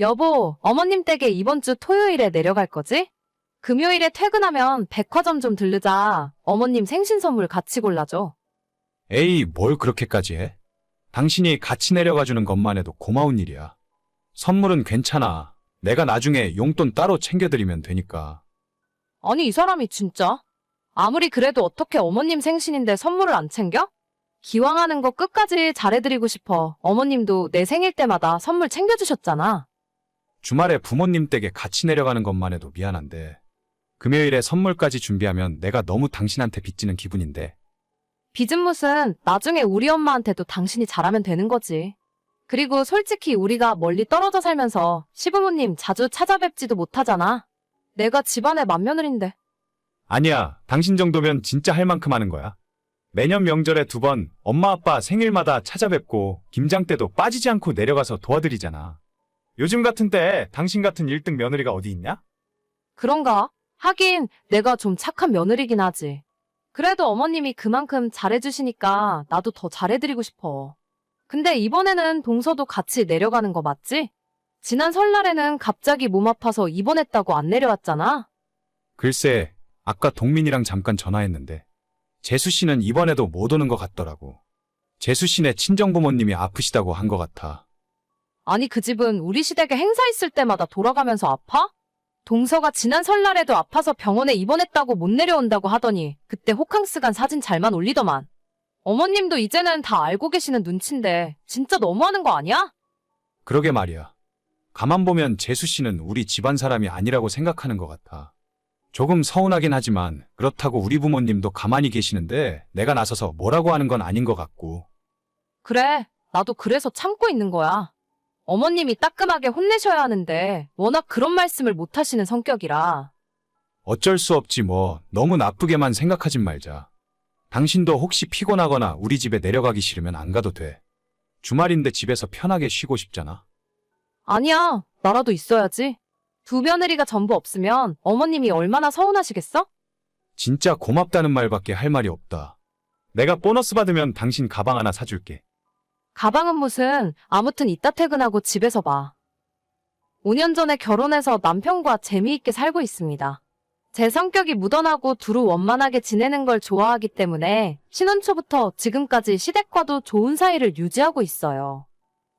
여보, 어머님 댁에 이번 주 토요일에 내려갈 거지? 금요일에 퇴근하면 백화점 좀 들르자. 어머님 생신 선물 같이 골라줘. 에이, 뭘 그렇게까지 해? 당신이 같이 내려가 주는 것만 해도 고마운 일이야. 선물은 괜찮아. 내가 나중에 용돈 따로 챙겨드리면 되니까. 아니, 이 사람이 진짜? 아무리 그래도 어떻게 어머님 생신인데 선물을 안 챙겨? 기왕 하는 거 끝까지 잘해드리고 싶어. 어머님도 내 생일 때마다 선물 챙겨주셨잖아. 주말에 부모님 댁에 같이 내려가는 것만 해도 미안한데. 금요일에 선물까지 준비하면 내가 너무 당신한테 빚지는 기분인데. 빚은 무슨 나중에 우리 엄마한테도 당신이 잘하면 되는 거지. 그리고 솔직히 우리가 멀리 떨어져 살면서 시부모님 자주 찾아뵙지도 못하잖아. 내가 집안의 맏며느린데. 아니야, 당신 정도면 진짜 할 만큼 하는 거야. 매년 명절에 두 번 엄마 아빠 생일마다 찾아뵙고 김장 때도 빠지지 않고 내려가서 도와드리잖아. 요즘 같은 때에 당신 같은 1등 며느리가 어디 있냐? 그런가? 하긴 내가 좀 착한 며느리긴 하지. 그래도 어머님이 그만큼 잘해주시니까 나도 더 잘해드리고 싶어. 근데 이번에는 동서도 같이 내려가는 거 맞지? 지난 설날에는 갑자기 몸 아파서 입원했다고 안 내려왔잖아. 글쎄, 아까 동민이랑 잠깐 전화했는데 재수 씨는 이번에도 못 오는 것 같더라고. 재수 씨네 친정 부모님이 아프시다고 한 것 같아. 아니 그 집은 우리 시댁에 행사 있을 때마다 돌아가면서 아파? 동서가 지난 설날에도 아파서 병원에 입원했다고 못 내려온다고 하더니 그때 호캉스 간 사진 잘만 올리더만. 어머님도 이제는 다 알고 계시는 눈치인데 진짜 너무하는 거 아니야? 그러게 말이야. 가만 보면 재수 씨는 우리 집안 사람이 아니라고 생각하는 것 같아. 조금 서운하긴 하지만 그렇다고 우리 부모님도 가만히 계시는데 내가 나서서 뭐라고 하는 건 아닌 것 같고. 그래, 나도 그래서 참고 있는 거야. 어머님이 따끔하게 혼내셔야 하는데 워낙 그런 말씀을 못 하시는 성격이라. 어쩔 수 없지 뭐 너무 나쁘게만 생각하진 말자. 당신도 혹시 피곤하거나 우리 집에 내려가기 싫으면 안 가도 돼. 주말인데 집에서 편하게 쉬고 싶잖아. 아니야, 나라도 있어야지. 두 며느리가 전부 없으면 어머님이 얼마나 서운하시겠어? 진짜 고맙다는 말밖에 할 말이 없다. 내가 보너스 받으면 당신 가방 하나 사줄게. 가방은 무슨, 아무튼 이따 퇴근하고 집에서 봐. 5년 전에 결혼해서 남편과 재미있게 살고 있습니다. 제 성격이 무던하고 두루 원만하게 지내는 걸 좋아하기 때문에 신혼 초부터 지금까지 시댁과도 좋은 사이를 유지하고 있어요.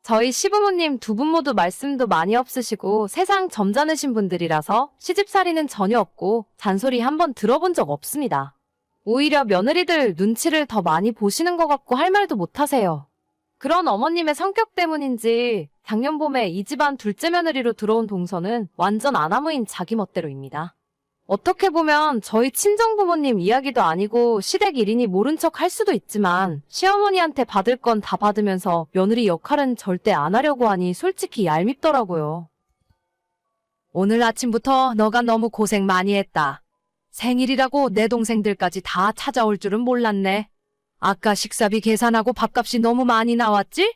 저희 시부모님 두 분 모두 말씀도 많이 없으시고 세상 점잖으신 분들이라서 시집살이는 전혀 없고 잔소리 한번 들어본 적 없습니다. 오히려 며느리들 눈치를 더 많이 보시는 것 같고 할 말도 못 하세요. 그런 어머님의 성격 때문인지 작년 봄에 이 집안 둘째 며느리로 들어온 동서는 완전 아나무인 자기 멋대로입니다. 어떻게 보면 저희 친정 부모님 이야기도 아니고 시댁 일이니 모른 척 할 수도 있지만 시어머니한테 받을 건 다 받으면서 며느리 역할은 절대 안 하려고 하니 솔직히 얄밉더라고요. 오늘 아침부터 너가 너무 고생 많이 했다. 생일이라고 내 동생들까지 다 찾아올 줄은 몰랐네. 아까 식사비 계산하고 밥값이 너무 많이 나왔지?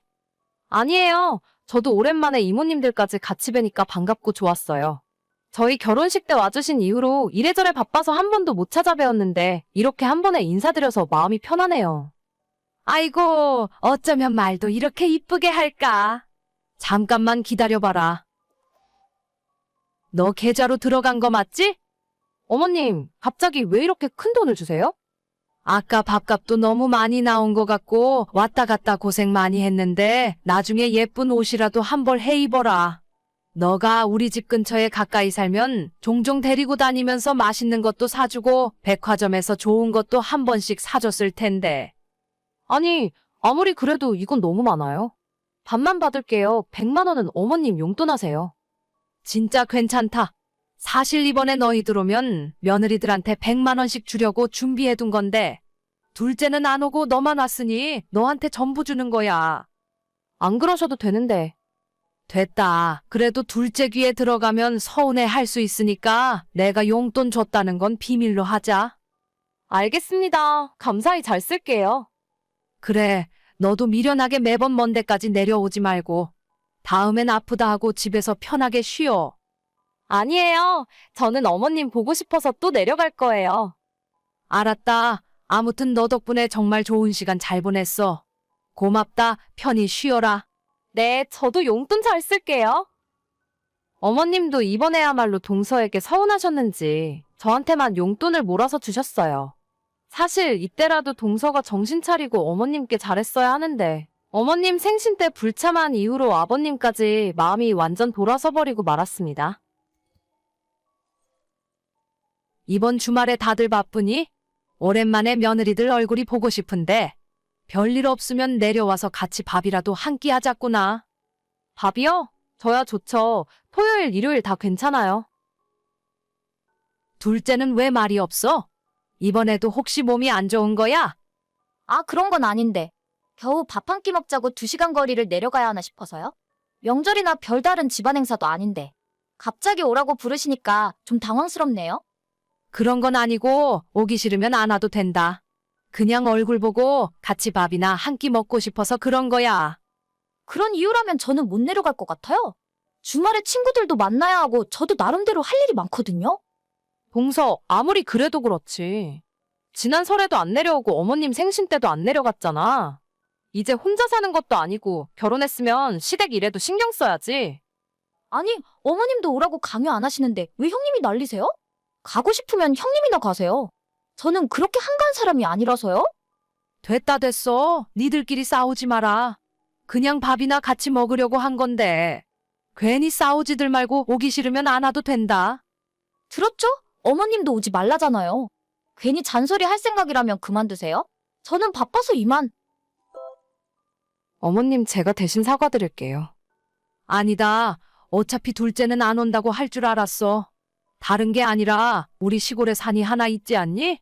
아니에요. 저도 오랜만에 이모님들까지 같이 뵈니까 반갑고 좋았어요. 저희 결혼식 때 와주신 이후로 이래저래 바빠서 한 번도 못 찾아뵈었는데 이렇게 한 번에 인사드려서 마음이 편하네요. 아이고, 어쩌면 말도 이렇게 이쁘게 할까? 잠깐만 기다려봐라. 너 계좌로 들어간 거 맞지? 어머님, 갑자기 왜 이렇게 큰 돈을 주세요? 아까 밥값도 너무 많이 나온 것 같고 왔다 갔다 고생 많이 했는데 나중에 예쁜 옷이라도 한 벌 해 입어라. 너가 우리 집 근처에 가까이 살면 종종 데리고 다니면서 맛있는 것도 사주고 백화점에서 좋은 것도 한 번씩 사줬을 텐데. 아니, 아무리 그래도 이건 너무 많아요. 반만 받을게요. 100만 원은 어머님 용돈 하세요. 진짜 괜찮다. 사실 이번에 너희 들어오면 며느리들한테 100만 원씩 주려고 준비해둔 건데 둘째는 안 오고 너만 왔으니 너한테 전부 주는 거야. 안 그러셔도 되는데. 됐다. 그래도 둘째 귀에 들어가면 서운해 할 수 있으니까 내가 용돈 줬다는 건 비밀로 하자. 알겠습니다. 감사히 잘 쓸게요. 그래. 너도 미련하게 매번 먼 데까지 내려오지 말고 다음엔 아프다 하고 집에서 편하게 쉬어. 아니에요. 저는 어머님 보고 싶어서 또 내려갈 거예요. 알았다. 아무튼 너 덕분에 정말 좋은 시간 잘 보냈어. 고맙다. 편히 쉬어라. 네, 저도 용돈 잘 쓸게요. 어머님도 이번에야말로 동서에게 서운하셨는지 저한테만 용돈을 몰아서 주셨어요. 사실 이때라도 동서가 정신 차리고 어머님께 잘했어야 하는데 어머님 생신 때 불참한 이후로 아버님까지 마음이 완전 돌아서 버리고 말았습니다. 이번 주말에 다들 바쁘니? 오랜만에 며느리들 얼굴이 보고 싶은데 별일 없으면 내려와서 같이 밥이라도 한 끼 하자꾸나. 밥이요? 저야 좋죠. 토요일, 일요일 다 괜찮아요. 둘째는 왜 말이 없어? 이번에도 혹시 몸이 안 좋은 거야? 아, 그런 건 아닌데. 겨우 밥 한 끼 먹자고 두 시간 거리를 내려가야 하나 싶어서요. 명절이나 별다른 집안 행사도 아닌데. 갑자기 오라고 부르시니까 좀 당황스럽네요. 그런 건 아니고 오기 싫으면 안 와도 된다. 그냥 얼굴 보고 같이 밥이나 한 끼 먹고 싶어서 그런 거야. 그런 이유라면 저는 못 내려갈 것 같아요. 주말에 친구들도 만나야 하고 저도 나름대로 할 일이 많거든요. 동서, 아무리 그래도 그렇지. 지난 설에도 안 내려오고 어머님 생신 때도 안 내려갔잖아. 이제 혼자 사는 것도 아니고 결혼했으면 시댁 일에도 신경 써야지. 아니, 어머님도 오라고 강요 안 하시는데 왜 형님이 난리세요? 가고 싶으면 형님이나 가세요. 저는 그렇게 한가한 사람이 아니라서요. 됐다 됐어. 니들끼리 싸우지 마라. 그냥 밥이나 같이 먹으려고 한 건데. 괜히 싸우지들 말고 오기 싫으면 안 와도 된다. 들었죠? 어머님도 오지 말라잖아요. 괜히 잔소리 할 생각이라면 그만두세요. 저는 바빠서 이만. 어머님 제가 대신 사과드릴게요. 아니다. 어차피 둘째는 안 온다고 할 줄 알았어. 다른 게 아니라 우리 시골에 산이 하나 있지 않니?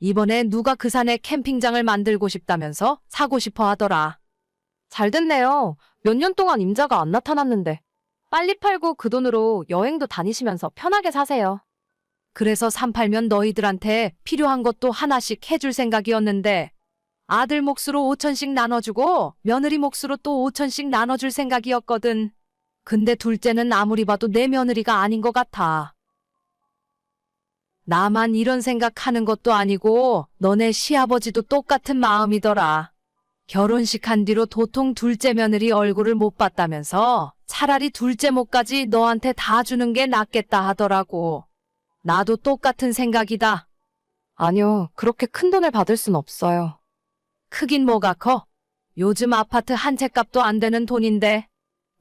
이번에 누가 그 산에 캠핑장을 만들고 싶다면서 사고 싶어 하더라. 잘 됐네요. 몇 년 동안 임자가 안 나타났는데. 빨리 팔고 그 돈으로 여행도 다니시면서 편하게 사세요. 그래서 산 팔면 너희들한테 필요한 것도 하나씩 해줄 생각이었는데 아들 몫으로 5천씩 나눠주고 며느리 몫으로 또 5천씩 나눠줄 생각이었거든. 근데 둘째는 아무리 봐도 내 며느리가 아닌 것 같아. 나만 이런 생각하는 것도 아니고 너네 시아버지도 똑같은 마음이더라. 결혼식 한 뒤로 도통 둘째 며느리 얼굴을 못 봤다면서 차라리 둘째 목까지 너한테 다 주는 게 낫겠다 하더라고. 나도 똑같은 생각이다. 아니요, 그렇게 큰 돈을 받을 순 없어요. 크긴 뭐가 커? 요즘 아파트 한 채 값도 안 되는 돈인데.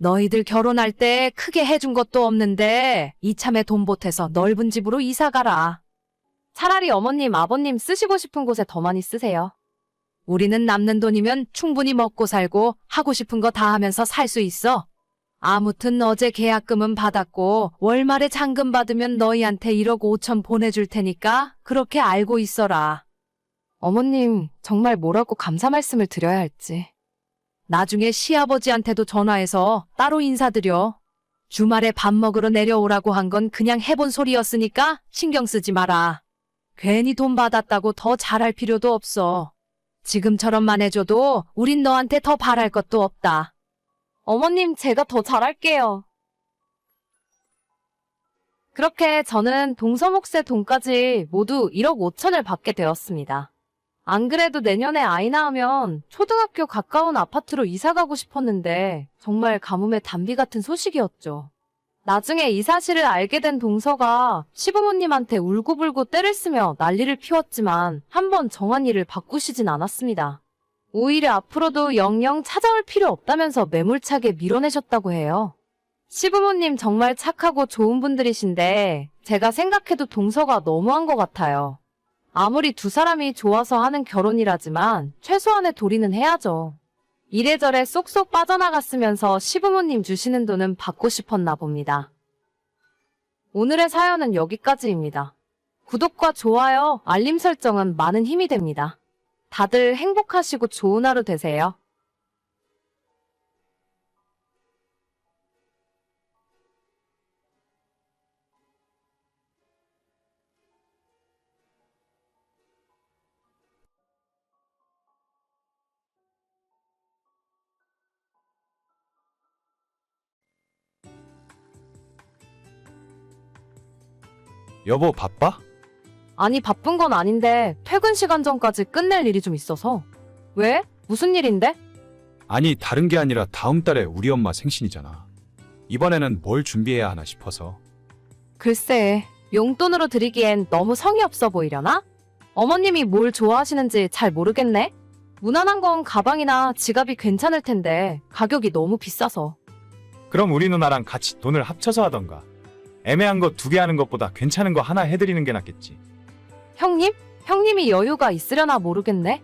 너희들 결혼할 때 크게 해준 것도 없는데 이참에 돈 보태서 넓은 집으로 이사 가라. 차라리 어머님, 아버님 쓰시고 싶은 곳에 더 많이 쓰세요. 우리는 남는 돈이면 충분히 먹고 살고 하고 싶은 거 다 하면서 살 수 있어. 아무튼 어제 계약금은 받았고 월말에 잔금 받으면 너희한테 1억 5천 보내줄 테니까 그렇게 알고 있어라. 어머님, 정말 뭐라고 감사 말씀을 드려야 할지. 나중에 시아버지한테도 전화해서 따로 인사드려. 주말에 밥 먹으러 내려오라고 한 건 그냥 해본 소리였으니까 신경 쓰지 마라. 괜히 돈 받았다고 더 잘할 필요도 없어. 지금처럼만 해줘도 우린 너한테 더 바랄 것도 없다. 어머님, 제가 더 잘할게요. 그렇게 저는 동서목세 돈까지 모두 1억 5천을 받게 되었습니다. 안 그래도 내년에 아이 낳으면 초등학교 가까운 아파트로 이사 가고 싶었는데 정말 가뭄의 단비 같은 소식이었죠. 나중에 이 사실을 알게 된 동서가 시부모님한테 울고불고 때를 쓰며 난리를 피웠지만 한번 정한 일을 바꾸시진 않았습니다. 오히려 앞으로도 영영 찾아올 필요 없다면서 매몰차게 밀어내셨다고 해요. 시부모님 정말 착하고 좋은 분들이신데 제가 생각해도 동서가 너무한 것 같아요. 아무리 두 사람이 좋아서 하는 결혼이라지만 최소한의 도리는 해야죠. 이래저래 쏙쏙 빠져나갔으면서 시부모님 주시는 돈은 받고 싶었나 봅니다. 오늘의 사연은 여기까지입니다. 구독과 좋아요, 알림 설정은 많은 힘이 됩니다. 다들 행복하시고 좋은 하루 되세요. 여보, 바빠? 아니, 바쁜 건 아닌데 퇴근 시간 전까지 끝낼 일이 좀 있어서. 왜? 무슨 일인데? 아니, 다른 게 아니라 다음 달에 우리 엄마 생신이잖아. 이번에는 뭘 준비해야 하나 싶어서. 글쎄, 용돈으로 드리기엔 너무 성의 없어 보이려나? 어머님이 뭘 좋아하시는지 잘 모르겠네? 무난한 건 가방이나 지갑이 괜찮을 텐데 가격이 너무 비싸서. 그럼 우리 누나랑 같이 돈을 합쳐서 하던가. 애매한 거 두 개 하는 것보다 괜찮은 거 하나 해드리는 게 낫겠지. 형님? 형님이 여유가 있으려나 모르겠네?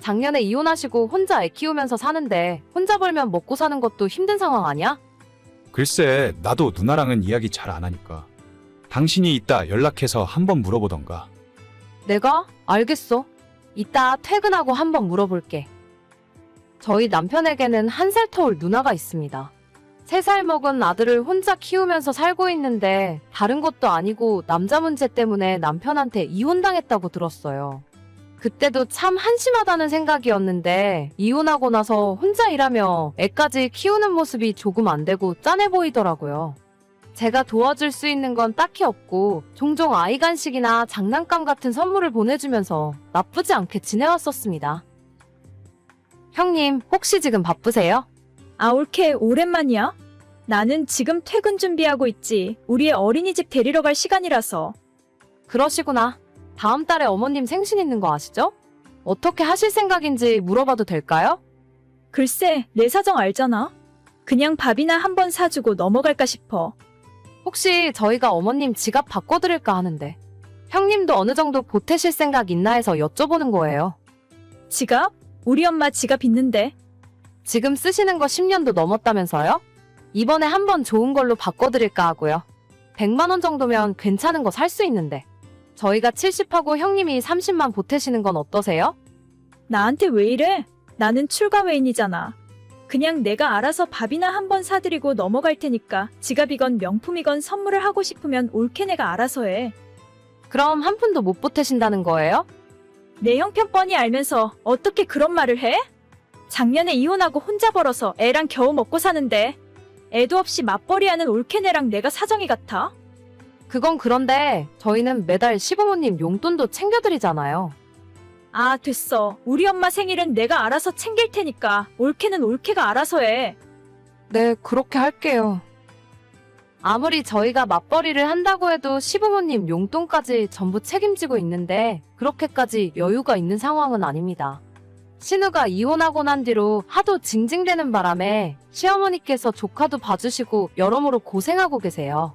작년에 이혼하시고 혼자 애 키우면서 사는데 혼자 벌면 먹고 사는 것도 힘든 상황 아니야? 글쎄, 나도 누나랑은 이야기 잘 안 하니까. 당신이 이따 연락해서 한번 물어보던가. 내가? 알겠어. 이따 퇴근하고 한번 물어볼게. 저희 남편에게는 한 살 터울 누나가 있습니다. 세살 먹은 아들을 혼자 키우면서 살고 있는데 다른 것도 아니고 남자 문제 때문에 남편한테 이혼당했다고 들었어요. 그때도 참 한심하다는 생각이었는데 이혼하고 나서 혼자 일하며 애까지 키우는 모습이 조금 안 되고 짠해 보이더라고요. 제가 도와줄 수 있는 건 딱히 없고 종종 아이 간식이나 장난감 같은 선물을 보내주면서 나쁘지 않게 지내왔었습니다. 형님, 혹시 지금 바쁘세요? 아, 올케, 오랜만이야? 나는 지금 퇴근 준비하고 있지. 우리의 어린이집 데리러 갈 시간이라서. 그러시구나. 다음 달에 어머님 생신 있는 거 아시죠? 어떻게 하실 생각인지 물어봐도 될까요? 글쎄, 내 사정 알잖아. 그냥 밥이나 한 번 사주고 넘어갈까 싶어. 혹시 저희가 어머님 지갑 바꿔드릴까 하는데 형님도 어느 정도 보태실 생각 있나 해서 여쭤보는 거예요. 지갑? 우리 엄마 지갑 있는데. 지금 쓰시는 거 10년도 넘었다면서요? 이번에 한번 좋은 걸로 바꿔드릴까 하고요. 100만 원 정도면 괜찮은 거 살 수 있는데. 저희가 70하고 형님이 30만 보태시는 건 어떠세요? 나한테 왜 이래? 나는 출가 외인이잖아. 그냥 내가 알아서 밥이나 한번 사드리고 넘어갈 테니까 지갑이건 명품이건 선물을 하고 싶으면 올케 내가 알아서 해. 그럼 한 푼도 못 보태신다는 거예요? 내 형편 뻔히 알면서 어떻게 그런 말을 해? 작년에 이혼하고 혼자 벌어서 애랑 겨우 먹고 사는데 애도 없이 맞벌이하는 올케네랑 내가 사정이 같아? 그건 그런데 저희는 매달 시부모님 용돈도 챙겨드리잖아요. 아 됐어 우리 엄마 생일은 내가 알아서 챙길 테니까 올케는 올케가 알아서 해 네, 그렇게 할게요. 아무리 저희가 맞벌이를 한다고 해도 시부모님 용돈까지 전부 책임지고 있는데 그렇게까지 여유가 있는 상황은 아닙니다. 신우가 이혼하고 난 뒤로 하도 징징대는 바람에 시어머니께서 조카도 봐주시고 여러모로 고생하고 계세요.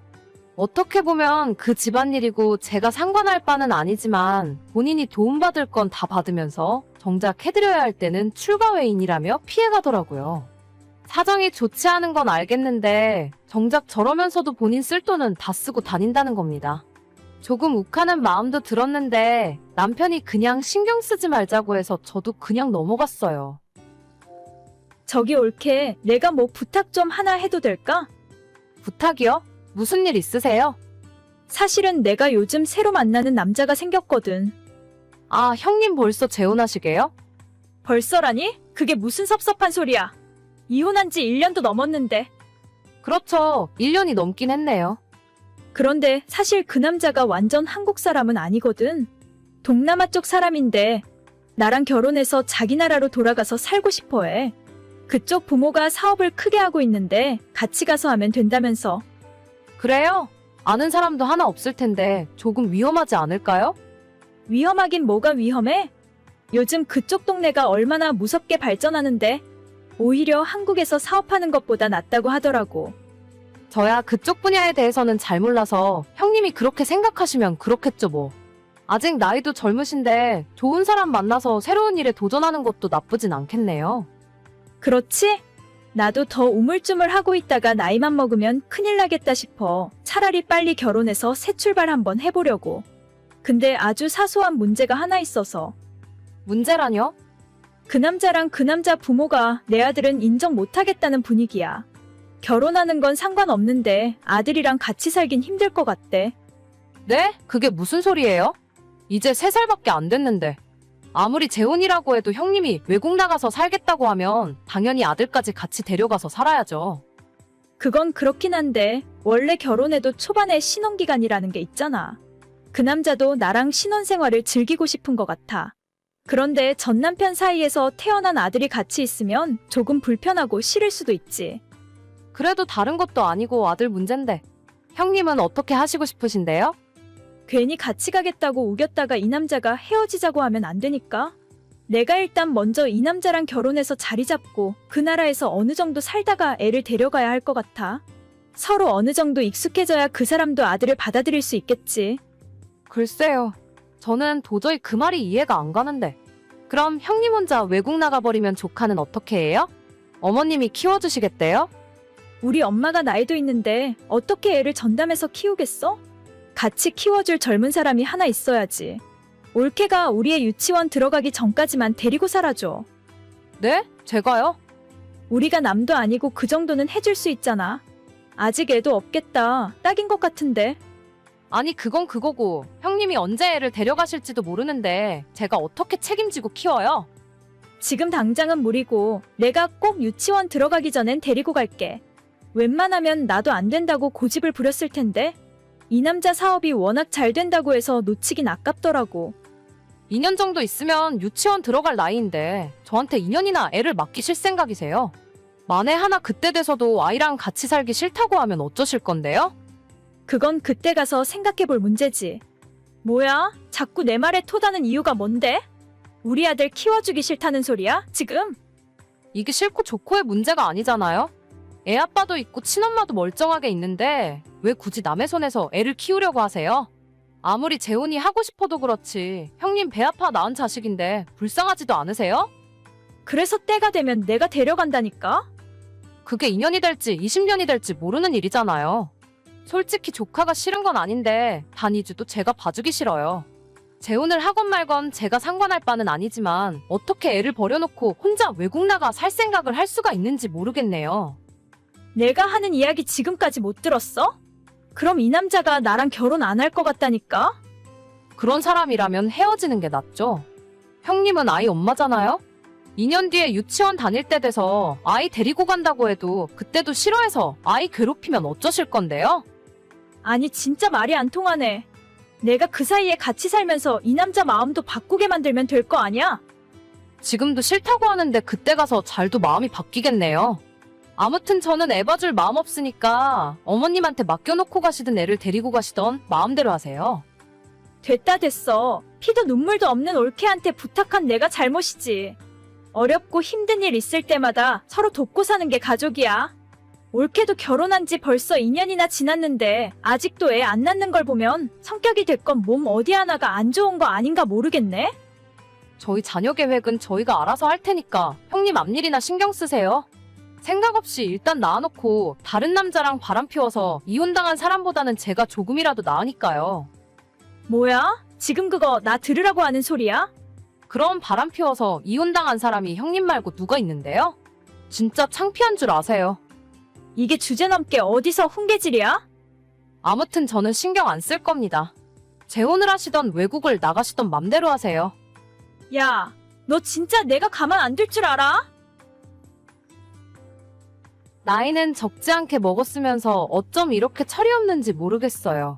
어떻게 보면 그 집안일이고 제가 상관할 바는 아니지만 본인이 도움받을 건 다 받으면서 정작 해드려야 할 때는 출가 외인이라며 피해가더라고요. 사정이 좋지 않은 건 알겠는데 정작 저러면서도 본인 쓸 돈은 다 쓰고 다닌다는 겁니다. 조금 욱하는 마음도 들었는데 남편이 그냥 신경 쓰지 말자고 해서 저도 그냥 넘어갔어요. 저기 올케 내가 뭐 부탁 좀 하나 해도 될까? 부탁이요? 무슨 일 있으세요? 사실은 내가 요즘 새로 만나는 남자가 생겼거든 아, 형님 벌써 재혼하시게요? 벌써라니? 그게 무슨 섭섭한 소리야 이혼한 지 1년도 넘었는데 그렇죠. 1년이 넘긴 했네요. 그런데 사실 그 남자가 완전 한국 사람은 아니거든. 동남아 쪽 사람인데 나랑 결혼해서 자기 나라로 돌아가서 살고 싶어 해. 그쪽 부모가 사업을 크게 하고 있는데 같이 가서 하면 된다면서. 그래요? 아는 사람도 하나 없을 텐데 조금 위험하지 않을까요? 위험하긴 뭐가 위험해? 요즘 그쪽 동네가 얼마나 무섭게 발전하는데 오히려 한국에서 사업하는 것보다 낫다고 하더라고. 저야 그쪽 분야에 대해서는 잘 몰라서 형님이 그렇게 생각하시면 그렇겠죠 뭐. 아직 나이도 젊으신데 좋은 사람 만나서 새로운 일에 도전하는 것도 나쁘진 않겠네요. 그렇지? 나도 더 우물쭈물하고 있다가 나이만 먹으면 큰일 나겠다 싶어. 차라리 빨리 결혼해서 새 출발 한번 해보려고. 근데 아주 사소한 문제가 하나 있어서. 문제라뇨? 그 남자랑 그 남자 부모가 내 아들은 인정 못하겠다는 분위기야. 결혼하는 건 상관없는데 아들이랑 같이 살긴 힘들 것 같대. 네? 그게 무슨 소리예요? 이제 3살밖에 안 됐는데. 아무리 재혼이라고 해도 형님이 외국 나가서 살겠다고 하면 당연히 아들까지 같이 데려가서 살아야죠. 그건 그렇긴 한데 원래 결혼해도 초반에 신혼기간이라는 게 있잖아. 그 남자도 나랑 신혼생활을 즐기고 싶은 것 같아. 그런데 전 남편 사이에서 태어난 아들이 같이 있으면 조금 불편하고 싫을 수도 있지. 그래도 다른 것도 아니고 아들 문제인데. 형님은 어떻게 하시고 싶으신데요? 괜히 같이 가겠다고 우겼다가 이 남자가 헤어지자고 하면 안 되니까. 내가 일단 먼저 이 남자랑 결혼해서 자리 잡고 그 나라에서 어느 정도 살다가 애를 데려가야 할 것 같아. 서로 어느 정도 익숙해져야 그 사람도 아들을 받아들일 수 있겠지. 글쎄요. 저는 도저히 그 말이 이해가 안 가는데. 그럼 형님 혼자 외국 나가버리면 조카는 어떻게 해요? 어머님이 키워주시겠대요? 우리 엄마가 나이도 있는데 어떻게 애를 전담해서 키우겠어? 같이 키워줄 젊은 사람이 하나 있어야지. 올케가 우리의 유치원 들어가기 전까지만 데리고 살아줘. 네? 제가요? 우리가 남도 아니고 그 정도는 해줄 수 있잖아. 아직 애도 없겠다. 딱인 것 같은데. 아니, 그건 그거고, 형님이 언제 애를 데려가실지도 모르는데, 제가 어떻게 책임지고 키워요? 지금 당장은 무리고 내가 꼭 유치원 들어가기 전엔 데리고 갈게. 웬만하면 나도 안 된다고 고집을 부렸을 텐데. 이 남자 사업이 워낙 잘 된다고 해서 놓치긴 아깝더라고. 2년 정도 있으면 유치원 들어갈 나이인데, 저한테 2년이나 애를 맡기실 생각이세요? 만에 하나 그때 돼서도 아이랑 같이 살기 싫다고 하면 어쩌실 건데요? 그건 그때 가서 생각해 볼 문제지. 뭐야? 자꾸 내 말에 토다는 이유가 뭔데? 우리 아들 키워주기 싫다는 소리야? 지금? 이게 싫고 좋고의 문제가 아니잖아요? 애 아빠도 있고 친엄마도 멀쩡하게 있는데 왜 굳이 남의 손에서 애를 키우려고 하세요? 아무리 재혼이 하고 싶어도 그렇지 형님 배 아파 낳은 자식인데 불쌍하지도 않으세요? 그래서 때가 되면 내가 데려간다니까? 그게 2년이 될지 20년이 될지 모르는 일이잖아요. 솔직히 조카가 싫은 건 아닌데 단이주도 제가 봐주기 싫어요. 재혼을 하건 말건 제가 상관할 바는 아니지만 어떻게 애를 버려놓고 혼자 외국 나가 살 생각을 할 수가 있는지 모르겠네요. 내가 하는 이야기 지금까지 못 들었어? 그럼 이 남자가 나랑 결혼 안 할 것 같다니까? 그런 사람이라면 헤어지는 게 낫죠. 형님은 아이 엄마잖아요? 2년 뒤에 유치원 다닐 때 돼서 아이 데리고 간다고 해도 그때도 싫어해서 아이 괴롭히면 어쩌실 건데요? 아니 진짜 말이 안 통하네. 내가 그 사이에 같이 살면서 이 남자 마음도 바꾸게 만들면 될 거 아니야? 지금도 싫다고 하는데 그때 가서 잘도 마음이 바뀌겠네요. 아무튼 저는 애 봐줄 마음 없으니까 어머님한테 맡겨놓고 가시든 애를 데리고 가시던 마음대로 하세요. 됐다 됐어. 피도 눈물도 없는 올케한테 부탁한 내가 잘못이지. 어렵고 힘든 일 있을 때마다 서로 돕고 사는 게 가족이야. 올케도 결혼한 지 벌써 2년이나 지났는데 아직도 애 안 낳는 걸 보면 성격이 됐건 몸 어디 하나가 안 좋은 거 아닌가 모르겠네? 저희 자녀 계획은 저희가 알아서 할 테니까 형님 앞일이나 신경 쓰세요. 생각 없이 일단 낳아놓고 다른 남자랑 바람 피워서 이혼당한 사람보다는 제가 조금이라도 나으니까요. 뭐야? 지금 그거 나 들으라고 하는 소리야? 그럼 바람 피워서 이혼당한 사람이 형님 말고 누가 있는데요? 진짜 창피한 줄 아세요. 이게 주제 넘게 어디서 훈계질이야? 아무튼 저는 신경 안 쓸 겁니다. 재혼을 하시던 외국을 나가시던 맘대로 하세요. 야, 너 진짜 내가 가만 안 둘 줄 알아? 나이는 적지 않게 먹었으면서 어쩜 이렇게 철이 없는지 모르겠어요.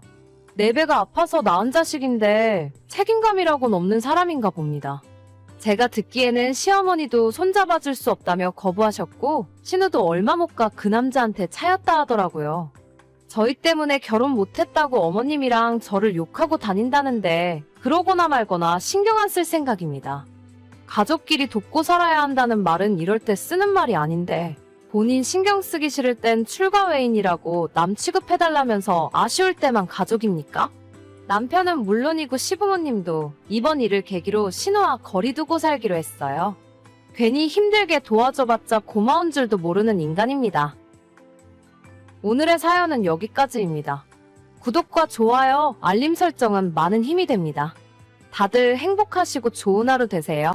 내 배가 아파서 낳은 자식인데 책임감이라고는 없는 사람인가 봅니다. 제가 듣기에는 시어머니도 손잡아줄 수 없다며 거부하셨고 신우도 얼마 못 가 그 남자한테 차였다 하더라고요. 저희 때문에 결혼 못했다고 어머님이랑 저를 욕하고 다닌다는데 그러거나 말거나 신경 안 쓸 생각입니다. 가족끼리 돕고 살아야 한다는 말은 이럴 때 쓰는 말이 아닌데 본인 신경 쓰기 싫을 땐 출가 외인이라고 남 취급해달라면서 아쉬울 때만 가족입니까? 남편은 물론이고 시부모님도 이번 일을 계기로 신우와 거리 두고 살기로 했어요. 괜히 힘들게 도와줘봤자 고마운 줄도 모르는 인간입니다. 오늘의 사연은 여기까지입니다. 구독과 좋아요, 알림 설정은 많은 힘이 됩니다. 다들 행복하시고 좋은 하루 되세요.